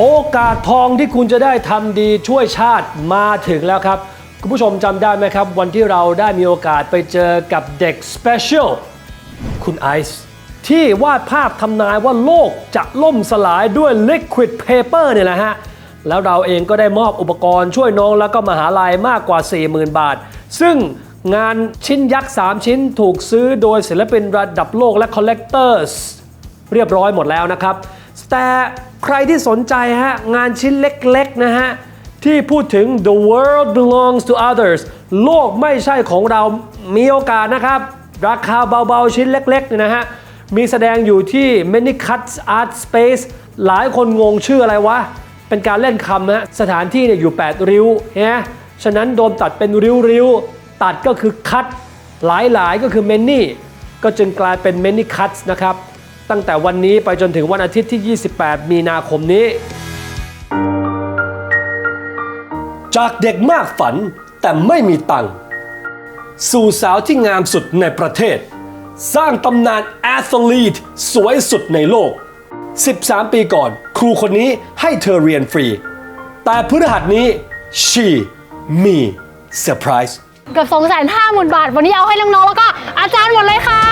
โอกาสทองที่คุณจะได้ทำดีช่วยชาติมาถึงแล้วครับ คุณผู้ชมจำได้ไหมครับ วันที่เราได้มีโอกาสไปเจอกับเด็กสเปเชียลคุณไอซ์ที่วาดภาพทำนายว่าโลกจะล่มสลายด้วย liquid paper เนี่ยแหละฮะ แล้วเราเองก็ได้มอบอุปกรณ์ช่วยน้องแล้วก็มหาลัยมากกว่า 40,000 บาท ซึ่งงานชิ้นยักษ์ 3 ชิ้นถูกซื้อโดยศิลปินระดับโลกและ collectors เรียบร้อยหมดแล้วนะครับ แต่ใครที่สนใจฮะงานชิ้นเล็กๆนะฮะที่พูดถึง the world belongs to others โลกไม่ใช่ของเรามีโอกาสนะครับ ราคาเบาๆชิ้นเล็กๆเนี่ยนะฮะมีแสดงอยู่ที่ Many Cuts Art Space หลายคนงงชื่ออะไรวะ เป็นการเล่นคำนะสถานที่เนี่ยอยู่ 8 ริ้วนะฉะนั้นโดนตัดเป็นริ้วๆ ตัดก็คือคัดหลายๆก็คือ many ก็จึงกลายเป็น many cuts นะครับ ตั้งแต่วันนี้ไปจนถึงวันอาทิตย์ที่ 28 มีนาคมนี้ จากเด็กมากฝันแต่ไม่มีตังค์สู่สาวที่งามสุดในประเทศ สร้างตำนานแอสลีทสวยสุดในโลก 13 ปีก่อน ครูคนนี้ให้เธอเรียนฟรี แต่พฤหัสนี้ she มีเซอร์ไพรส์เกือบ2 5 0 0 0 0บาท วันนี้เอาให้น้องๆ แล้วก็อาจารย์หมดเลยค่ะ